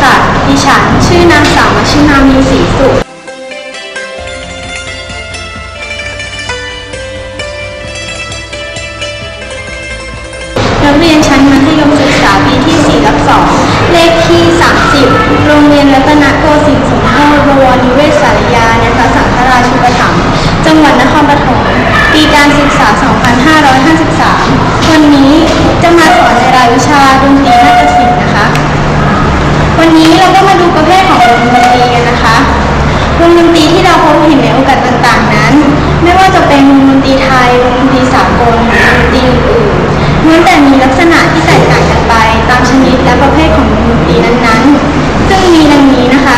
ค่ะ ดิฉันชื่อนางสาวมชินามีศรีสุขนักเรียนชั้นมัธยมศึกษาปีที่ 4 รับ 2 เลขที่ 30 โรงเรียนรัตนโกสินทร์สมโภชบวรนิเวศสารยานพระสังฆราชูปถัมภ์จังหวัดนครปฐม ปีการศึกษา 2553 วันนี้จะมาสอนในรายวิชาดนตรีนาฏศิลป์ วันนี้เราก็มาดูประเภทของวงดนตรีกันนะคะวงดนตรีที่เราพบเห็นในโอกาสต่างๆนั้น ไม่ว่าจะเป็นวงดนตรีไทยวงดนตรีสากลวงดนตรีอื่นๆล้วนแต่มีลักษณะที่แตกต่างกันไป ตามชนิดและประเภทของวงดนตรีนั้นๆ ซึ่งมีดังนี้นะคะ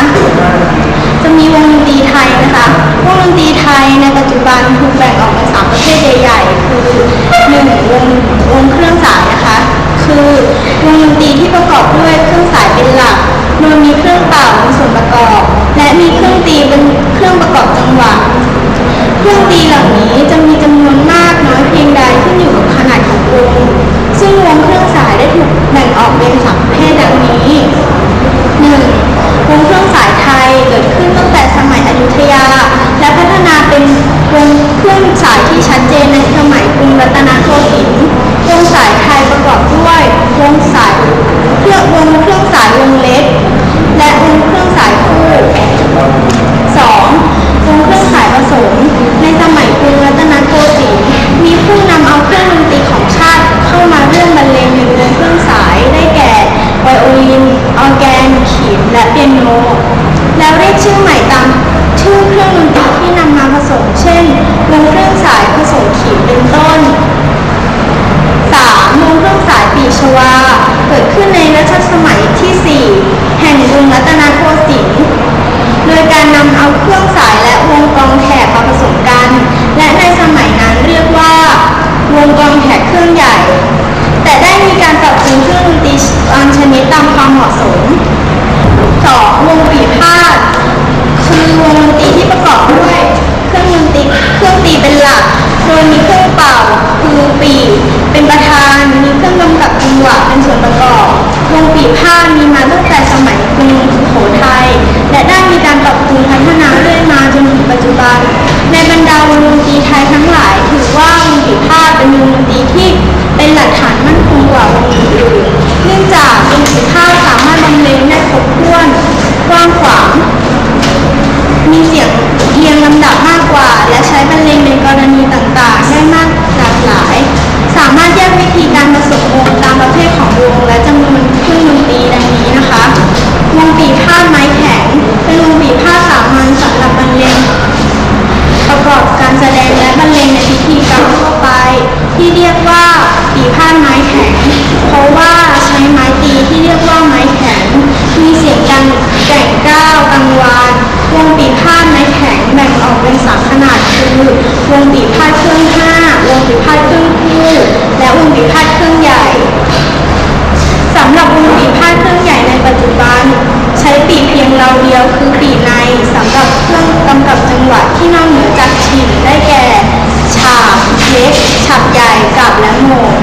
หวะเป็นส่วนประกอบวงปีพาดมีมาตั้งแต่สมัยกรุงสุโขทัยและได้มีการปรับปรุงพัฒนาเรื่อยมาจนถึงปัจจุบัน ในบรรดาวงดนตรีไทยทั้งหลาย ถือว่าวงปีพาดเป็นวงดนตรีที่เป็นหลักฐานมั่นคงกว่าวงอื่นเนื่องจากวงปีพาดสามารถบรรเลงได้ครบถ้วนกว้างขวางมีเสียงเรียงลำดับมากกว่า และใช้บรรเลงในกรณีต่างๆ ได้มากหลากหลาย สามารถแยกวิธี วงปีพาดไม้แข็งเป็นวงปีพาดสามัญสำหรับบรรเลงประกอบการแสดงและบรรเลงในพิธีกรรมทั่วไป ที่เรียกว่าปีพาดไม้แข็ง กับและโหมด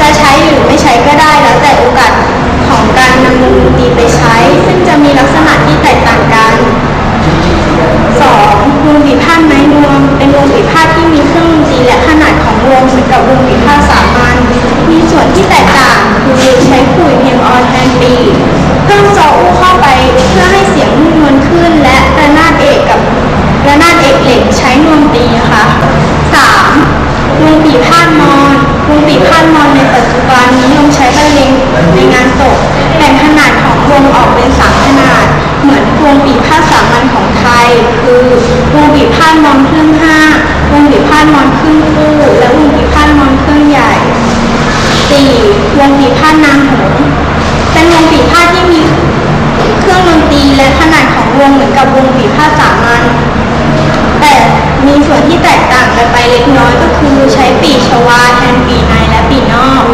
จะใช้หรือไม่ใช้ก็ได้แล้วแต่โอกาสของการนำวงดนตรีไปใช้ ซึ่งจะมีลักษณะที่แตกต่างกัน 2. วงปีพาดไม้นวม เป็นวงปีพาดที่มีเครื่องดนตรีและขนาดของวงเหมือนกับวงปีพาดสามัญมีส่วนที่แตกต่างคือใช้ขลุ่ยเพียงออนแทนปีเพิ่มจออู้เข้าไปเพื่อให้เสียงนุ่มนวลขึ้น และระนาดเอกกับระนาดเอกเหล็กใช้นวมตีค่ะ วงปีพาดมอนวงปีพาดมอนในปัจจุบันนิยมใช้บรรเลงในงานศพแบ่งขนาดของวงออกเป็นสามขนาด เหมือนวงปีพาดสามัญของไทย คือวงปีพาดมอนเครื่องห้าวงปีพาดมอนครึ่งคู่และวงปีพาดมอนเครื่องใหญ่ 4. วงปีพาดนางหงเป็นวงปีพาดที่มีเครื่องดนตรีและขนาดของวงเหมือนกับวงปีพาดสามัญแต่ มีส่วนที่แตกต่างกันไปเล็กน้อยก็คือใช้ปีชวาแทนปีในและปีนอก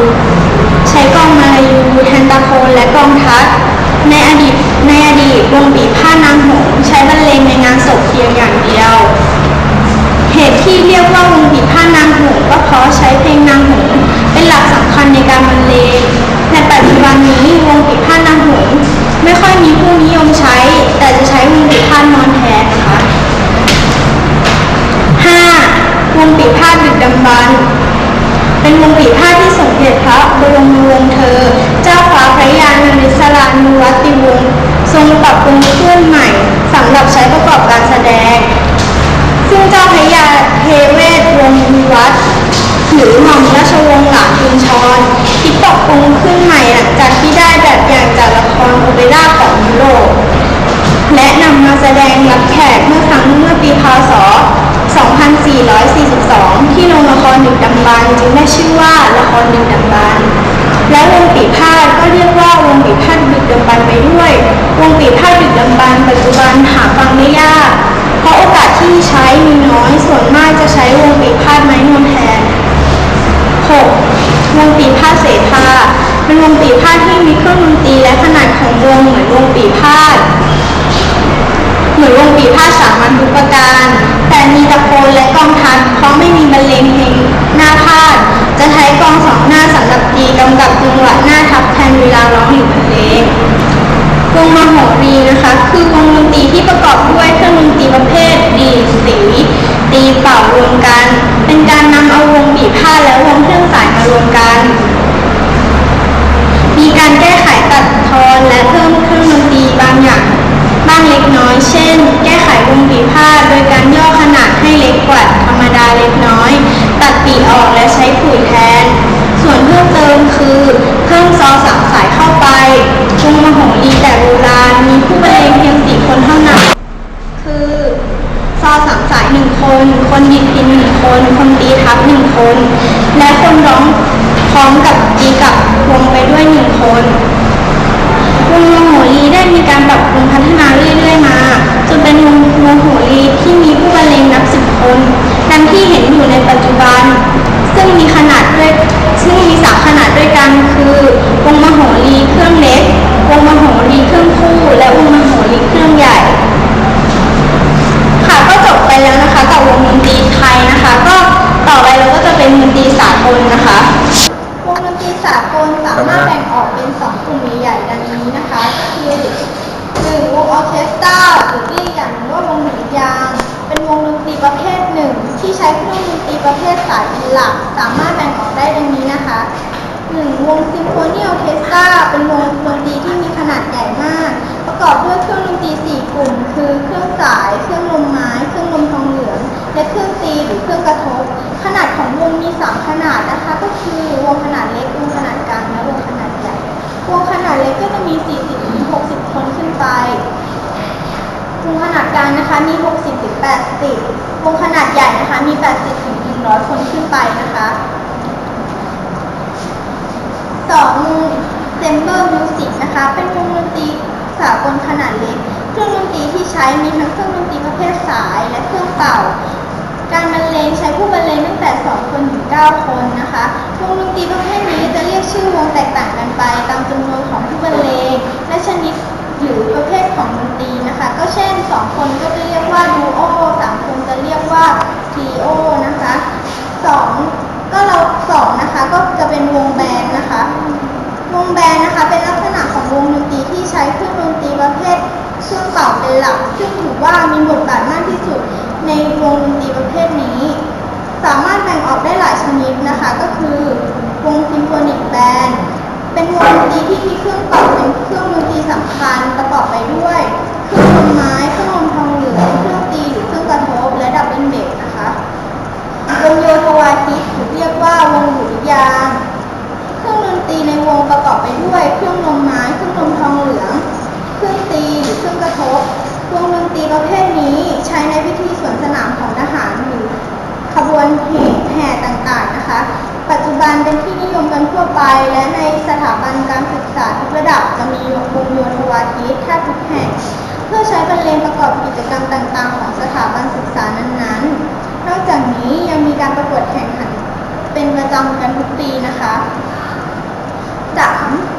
ใช้กองมาลายูแทนตะโคนและกองทัพในอดีตในอดีตวงปีผ้านางหงส์ใช้บรรเลงในงานศพเพียงอย่างเดียว เหตุที่เรียกว่าวงปีพาดนางหงส์ก็เพราะใช้เพลงนางหงส์เป็นหลักสำคัญในการบรรเลงในปัจจุบันนี้วงปีพาดนางหงส์ไม่ค่อย ปรุงขึ้นใหม่สำหรับใช้ประกอบการแสดง ซึ่งเจ้าพระยาเทเวศวงศ์วิวัฒน์หรือหม่อมราชวงศ์หลานกุญชรคิดปรับปรุงขึ้นใหม่หลังจากที่ได้แบบอย่างจากละครโอเปร่าของยุโรปและนำมาแสดงรับแขกเมื่อครั้งเมื่อปีพศ 2442 ที่โรงละครดึกดำบรรจึงได้ชื่อว่าละครดึกดำบรรและวงปีพาดก็เรียกว่าวงปีพาดดึกดำบรรไปด้วย ปัจจุบันหาฟังได้ยาก เพราะโอกาสที่ใช้มีน้อย ส่วนมากจะใช้วงปีพาดไม้นวลแทน 6. วงปีพาดเสภาเป็นวงปีพาดที่มีเครื่องดนตรีและขนาดของวงเหมือนวงปีพาดเหมือนวงปีพาดสามัญทุกประการ แต่มีตะโพนและกองทัพเพราะไม่มีบรรเลงเพลงหน้าพาด จะใช้กองสองหน้าสำหรับตีกำกับจังหวะหน้าทับแทนเวลาร้องหรือบรรเลง วงมโหรีนะคะ คือวงดนตรีที่ประกอบด้วยเครื่องดนตรีประเภทดีดสีตีเป่ารวมกัน เป็นการนำเอาวงบีผ้าและวงเครื่องสายมารวมกัน มีการแก้ไขตัดทอนและเพิ่มเครื่องดนตรีบางอย่างบ้างเล็กน้อย เช่น แก้ไขวงบีผ้าโดยการย่อขนาดให้เล็กกว่าธรรมดาเล็กน้อย ตัดปีออกและใช้ขุยแทน ส่วนเพิ่มเติมคือเพิ่มซอสามสายเข้าไปวงมโหรีแต่โบราณมีผู้บรรเลงเพียงสี่คนเท่านั้น คือซอสามสายหนึ่งคน คนยิบพินหนึ่งคน คนตีทับหนึ่งคน และคนร้องพร้อมกับตีกับวงไปด้วยหนึ่งคนวงโมโหรีได้มีการปรับปรุงพัฒนาเรื่อยๆมาจนเป็นวงโมโหรีที่มีผู้บรรเลงนับสิบคนดังที่เห็นอยู่ในปัจจุบัน ซึ่งมีขนาดด้วยซึ่งมีสามขนาดด้วยกันคือวงมโหรีเครื่องเล็ก หลักสามารถแบ่งออกได้ดังนี้นะคะหนึ่งวงซิมโฟนีออเคสตราเป็นวงดนตรีที่มีขนาดใหญ่มาก ประกอบด้วยเครื่องดนตรีสี่กลุ่ม คือเครื่องสาย เครื่องลมไม้ เครื่องลมทองเหลือง และเครื่องตีหรือเครื่องกระทบ ขนาดของวงมีสามขนาดนะคะ ก็คือวงขนาดเล็ก วงขนาดกลาง และวงขนาดใหญ่ วงขนาดเล็กก็จะมี 40-60 คนขึ้นไปวงขนาดกลางนะคะมี 60ถึง80วงขนาดใหญ่นะคะมี 80ถึง 100 คนขึ้นไปนะคะสองวงเซมเบอร์มิวสิกนะคะ เป็นวงดนตรีสากลขนาดเล็ก เครื่องดนตรีที่ใช้มีทั้งเครื่องดนตรีประเภทสายและเครื่องเป่า การบรรเลงใช้ผู้บรรเลงตั้งแต่ 2 คนถึง 9 คนนะคะ วงดนตรีประเภทนี้จะเรียกชื่อวงแตก ว่ามีบทบาทมากที่สุดในวงดนตรีประเภทนี้ สามารถแบ่งออกได้หลายชนิดนะคะ ก็คือวงซิมโฟนิกแบนด์เป็นวงดนตรีที่ ตรีประเภทนี้ใช้ในพิธีสวนสนามของทหารหรือขบวนแห่แห่ต่างๆนะคะ ปัจจุบันเป็นที่นิยมกันทั่วไป และในสถาบันการศึกษาทุกระดับจะมีวงโยธวาทิตแทบทุกแห่ง เพื่อใช้บรรเลงประกอบกิจกรรมต่างๆ ของสถาบันศึกษานั้นๆ นอกจากนี้ยังมีการประกวดแข่งขันเป็นประจำกันทุกปีนะคะ 3.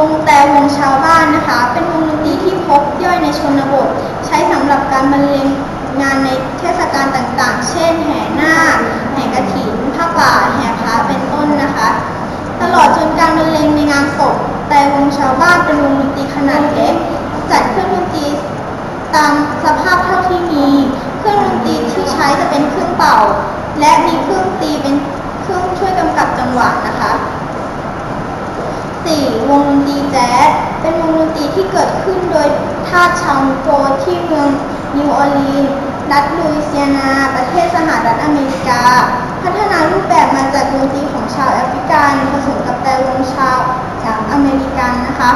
วงแต่วงชาวบ้านนะคะ เป็นวงดนตรีที่พบย่อยในชนบท ใช้สำหรับการบรรเลงงานในเทศกาลต่างๆ เช่น แห่นาคแห่กระถินผ้าป่าแห่พระเป็นต้นนะคะ ตลอดจนการบรรเลงในงานศพแต่วงชาวบ้านเป็นวงดนตรีขนาดเล็กจัดเครื่องดนตรีตามสภาพเท่าที่มี เครื่องดนตรีที่ใช้จะเป็นเครื่องเป่า และมีเครื่องตีเป็นเครื่องช่วยกำกับจังหวะนะคะ 4. วงดนตรีแจ๊สเป็นวงดนตรีที่เกิดขึ้นโดยทาชาวโกที่เมืองนิวออร์ลีนส์รัฐลุยเซียนา ประเทศสหรัฐอเมริกา พัฒนารูปแบบมาจากดนตรีของชาวแอฟริกันผสมกับแต่วงชาวจากอเมริกันนะคะ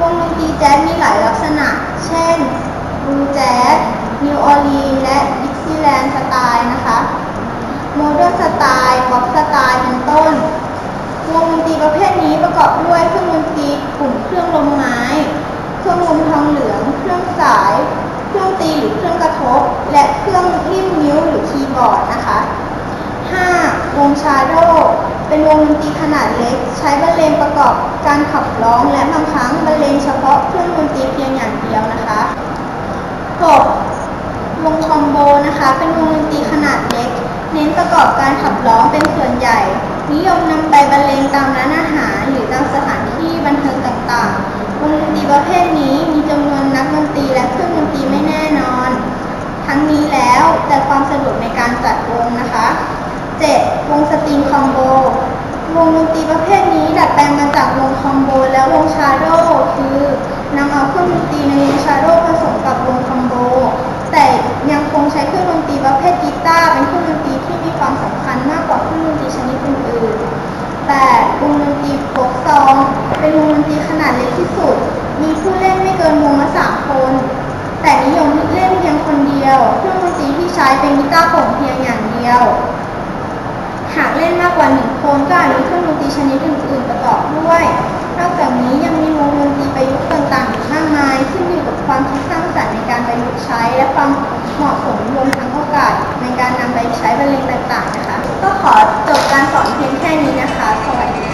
วงดนตรีแจ๊สมีหลายลักษณะ เช่นบลูแจ๊สนิวออร์ลีนส์และดิกซีแลนด์สไตล์นะคะ โมเดิร์นสไตล์ ป๊อปสไตล์ เป็นต้น วงดนตรีประเภทนี้ประกอบด้วยเครื่องดนตรีกลุ่มเครื่องลมไม้ เครื่องลมทองเหลือง เครื่องสาย เครื่องตีหรือเครื่องกระทบ และเครื่องริมนิ้วหรือคีย์บอร์ดนะคะ 5. วงชาโดเป็นวงดนตรีขนาดเล็ก ใช้บรรเลงประกอบการขับร้องและบางครั้งบรรเลงเฉพาะเครื่องดนตรีเพียงอย่างเดียวนะคะ 6. วงคอมโบนะคะ เป็นวงดนตรีขนาดเล็ก เน้นประกอบการขับร้องเป็นส่วนใหญ่ นิยมนำไปบรรเลงตามร้านอาหาร หรือตามสถานที่บันเทิงต่างๆ วงดนตรีประเภทนี้มีจำนวนนักดนตรีและเครื่องดนตรีไม่แน่นอน ทั้งนี้แล้วแต่ความสะดวกในการจัดวงนะคะ 7. วงสตริงคอมโบ วงดนตรีประเภทนี้ดัดแปลงมาจากวงคอมโบและวงชาโดคือนำเอาเครื่องดนตรีในวงชาโดผสมกับวงคอมโบ ยังคงใช้เครื่องดนตรีประเภทกีตาร์เป็นเครื่องดนตรีที่มีความสำคัญมากกว่าเครื่องดนตรีชนิดอื่นๆ 8. วงดนตรีโฟกซองเป็นวงดนตรีขนาดเล็กที่สุด มีผู้เล่นไม่เกินวงละสามคน แต่นิยมเล่นเพียงคนเดียว เครื่องดนตรีที่ใช้เป็นกีตาร์โปร่งเพียงอย่างเดียว หากเล่นมากกว่าหนึ่งคนก็อาจมีเครื่องดนตรีชนิดอื่นๆประกอบด้วย นอกจากนี้ยังมีวงดนตรีประยุกต์ต่างๆอีกมากมายขึ้นอยู่กับความคิดสร้างสรรค์ในการประยุกต์ใช้ และความเหมาะสมรวมทั้งโอกาสในการนำไปใช้บรรเลงต่างๆนะคะ ก็ขอจบการสอนเพียงแค่นี้นะคะ สวัสดีค่ะ